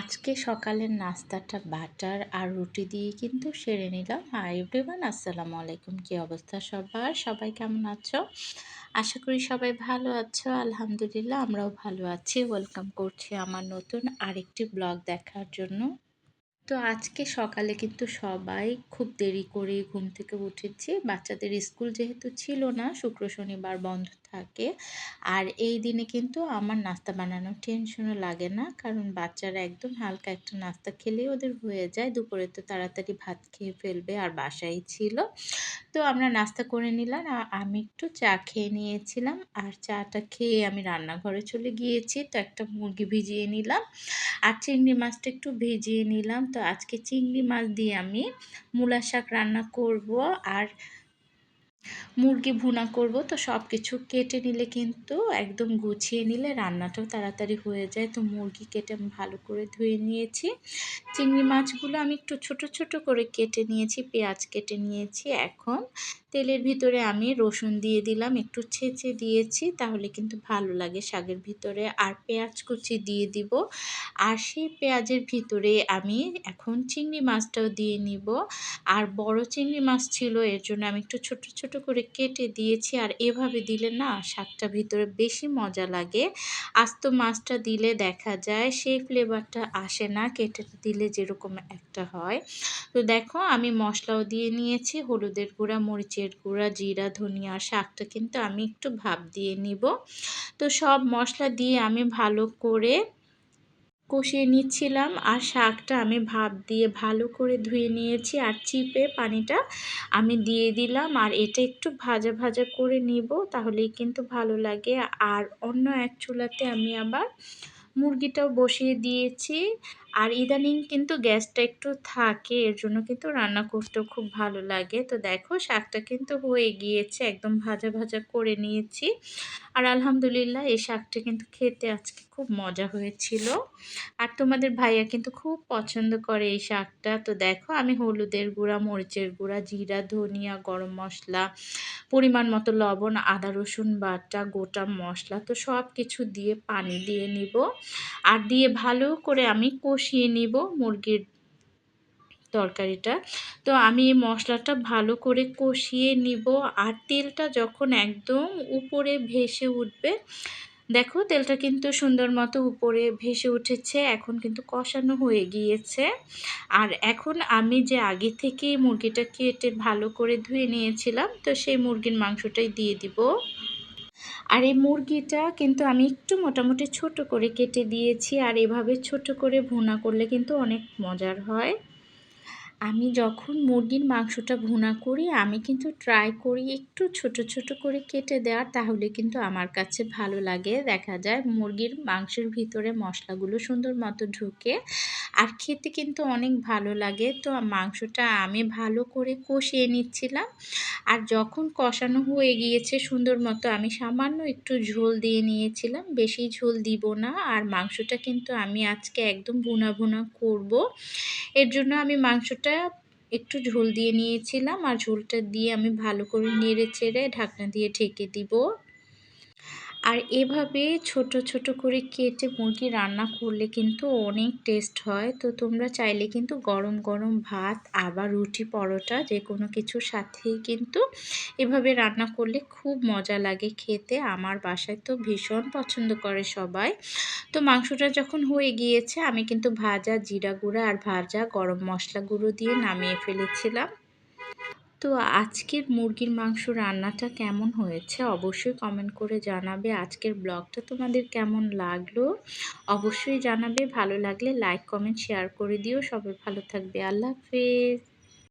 আজকে সকালের নাস্তাটা বাটার আর রুটি দিয়ে কিন্তু সেরে নিলাম। হাই এভরিওয়ান আসসালামু আলাইকুম। কী অবস্থা সবার? সবাই কেমন আছো? আশা করি সবাই ভালো আছো। আলহামদুলিল্লাহ, আমরাও ভালো আছি। ওয়েলকাম করছি আমার নতুন আরেকটি ব্লগ দেখার জন্য। তো আজকে সকালে কিন্তু সবাই খুব দেরি করে ঘুম থেকে উঠেছি। বাচ্চাদের স্কুল যেহেতু ছিল না, শুক্র শনিবার বন্ধ থাকে। আর এই দিনে কিন্তু আমার নাস্তা বানানোর টেনশনও লাগে না। কারণ বাচ্চারা একদম হালকা একটা নাস্তা খেলেই ওদের হয়ে যায়। দুপুরে তো তাড়াতাড়ি ভাত খেয়ে ফেলবে আর বাসাই ছিল। তো আমরা নাস্তা করে নিলাম। আর আমি একটু চা খেয়ে নিয়েছিলাম। আর চাটা খেয়ে আমি রান্নাঘরে চলে গিয়েছি। তো একটা মুরগি ভিজিয়ে নিলাম। আর চিংড়ি মাছটা একটু ভিজিয়ে নিলাম। তো আজকে চিংড়ি মাছ দিয়ে আমি মূলা শাক রান্না করব। আর মুরগি ভুনা করব, তো সব কিছু কেটে নিলে কিন্তু একদম গুছিয়ে নিলে রান্নাটাও তাড়াতাড়ি হয়ে যায়। তো মুরগি কেটে আমি ভালো করে ধুয়ে নিয়েছি। চিংড়ি মাছগুলো আমি একটু ছোট ছোট করে কেটে নিয়েছি, পেঁয়াজ কেটে নিয়েছি। এখন তেলের ভিতরে আমি রসুন দিয়ে দিলাম, একটু ছেঁচে দিয়েছি, তাহলে কিন্তু ভালো লাগে শাকের ভিতরে। আর পেঁয়াজ কুচি দিয়ে দিব। আর সেই পেঁয়াজের ভিতরে আমি এখন চিংড়ি মাছটাও দিয়ে নিব। আর বড় চিংড়ি মাছ ছিল, এর জন্য আমি একটু ছোট ছোট করে কেটে দিয়েছি আর এভাবে দিলে না শাকটা ভিতরে বেশি মজা লাগে। আস্ত মাছটা দিলে দেখা যায় সেই ফ্লেভারটা আসে না, কেটে দিলে যেরকম একটা হয়। তো দেখো আমি মশলাও দিয়ে নিয়েছি, হলুদের গুঁড়া, মরিচের গুঁড়া, জিরা, ধনিয়া শাকটা কিন্তু আমি একটু ভাপ দিয়ে নিব। তো সব মশলা দিয়ে আমি ভালো করে কষিয়ে নিচ্ছিলাম আর শাকটা আমি ভাপ দিয়ে ভালো করে ধুয়ে নিয়েছি আর চিপে পানিটা আমি দিয়ে দিলাম আর এটা একটু ভাজা ভাজা করে নিব তাহলেই কিন্তু ভালো লাগে। আর অন্য এক চুলাতে আমি আবার মুরগিটাও বসিয়ে দিয়েছি। আর ইদানিং কিন্তু গ্যাসটা একটু থাকে, এর জন্য কিন্তু রান্না করতেও খুব ভালো লাগে। তো দেখো, শাকটা কিন্তু হয়ে গিয়েছে, একদম ভাজা ভাজা করে নিয়েছি। আর আলহামদুলিল্লাহ, এই শাকটা কিন্তু খেতে আজকে খুব মজা হয়েছিল। আর তোমাদের ভাইয়া কিন্তু খুব পছন্দ করে এই শাকটা। তো দেখো, আমি হলুদের গুঁড়া, মরিচের গুঁড়া, জিরা, ধনিয়া, গরম মশলা, পরিমাণ মতো লবণ, আদা, রসুন বাটা, গোটা মশলা, তো সব কিছু দিয়ে পানি দিয়ে নিব। আর দিয়ে ভালো করে আমি কষিয়ে নিব মুরগির তরকারিটা। তো আমি মশলাটা ভালো করে কষিয়ে নিব আর তেলটা যখন একদম উপরে ভেসে উঠবে, দেখো তেলটা কিন্তু সুন্দর মতো উপরে ভেসে উঠেছে, এখন কিন্তু কষানো হয়ে গিয়েছে। আর এখন আমি যে আগে থেকে মুরগিটা কেটে ভালো করে ধুয়ে নিয়েছিলাম, তো সেই মুরগির মাংসটাই দিয়ে দিব। আর এই মুরগিটা কিন্তু আমি একটু মোটামুটি ছোট করে কেটে দিয়েছি, আর এভাবে ছোট করে ভুনা করলে কিন্তু অনেক মজার হয়। আমি যখন মুরগির মাংসটা ভুনা করি, আমি কিন্তু ট্রাই করি একটু ছোট ছোট করে কেটে দেওয়ার। তাহলে কিন্তু আমার কাছে ভালো লাগে। দেখা যায় মুরগির মাংসের ভিতরে মশলাগুলো সুন্দর মতো ঢুকে আর খেতে কিন্তু অনেক ভালো লাগে। তো মাংসটা আমি ভালো করে কষিয়ে নিচ্ছিলাম আর যখন কষানো হয়ে গিয়েছে সুন্দর মতো, আমি সামান্য একটু ঝোল দিয়ে নিয়েছিলাম। বেশি ঝোল দিব না আর মাংসটা কিন্তু আমি আজকে একদম ভুনা ভুনা করব। এর জন্য আমি মাংসটা একটু ঝোল দিয়ে নিয়েছিলাম, আর ঝোলটা দিয়ে আমি ভালো করে নেড়ে চেড়ে ঢাকনা দিয়ে ঢেকে দিব। আর এভাবে ছোট ছোট করে কেটে মুরগি রান্না করলে কিন্তু অনেক টেস্ট হয়। তো তোমরা চাইলে কিন্তু গরম গরম ভাত, আবার রুটি, পরোটা যে কোনো কিছুর সাথেই কিন্তু এভাবে রান্না করলে খুব মজা লাগে খেতে। আমার বাসায় তো ভীষণ পছন্দ করে সবাই। তো মাংসটা যখন হয়ে গিয়েছে, আমি কিন্তু ভাজা জিরা গুঁড়া আর ভাজা গরম মশলা গুঁড়ো দিয়ে নামিয়ে ফেলেছিলাম। তো আজকের মুরগির মাংস রান্নাটা কেমন হয়েছে অবশ্যই কমেন্ট করে জানাবে। আজকের ব্লগটা তোমাদের কেমন লাগল অবশ্যই জানাবে। ভালো লাগলে লাইক কমেন্ট শেয়ার করে দিও। সবাই ভালো থাকবে। আল্লাহ হাফেজ।